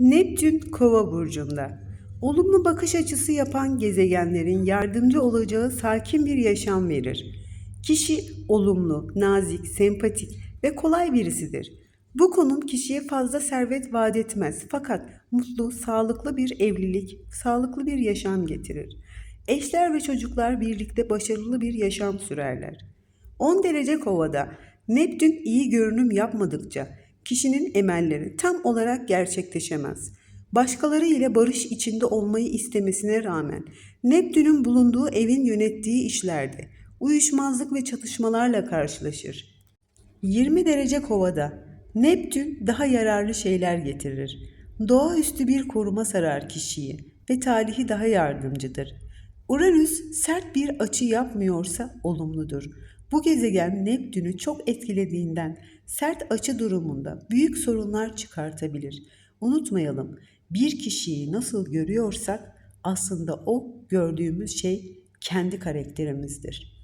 Neptün Kova burcunda. Olumlu bakış açısı yapan gezegenlerin yardımcı olacağı sakin bir yaşam verir. Kişi olumlu, nazik, sempatik ve kolay birisidir. Bu konum kişiye fazla servet vaat etmez fakat mutlu, sağlıklı bir evlilik, sağlıklı bir yaşam getirir. Eşler ve çocuklar birlikte başarılı bir yaşam sürerler. 10 derece kovada Neptün iyi görünüm yapmadıkça kişinin emelleri tam olarak gerçekleşemez. Başkaları ile barış içinde olmayı istemesine rağmen Neptün'ün bulunduğu evin yönettiği işlerde uyuşmazlık ve çatışmalarla karşılaşır. 20 derece kovada Neptün daha yararlı şeyler getirir. Doğaüstü bir koruma sarar kişiyi ve talihi daha yardımcıdır. Uranüs sert bir açı yapmıyorsa olumludur. Bu gezegen Neptün'ü çok etkilediğinden sert açı durumunda büyük sorunlar çıkartabilir. Unutmayalım, bir kişiyi nasıl görüyorsak aslında o gördüğümüz şey kendi karakterimizdir.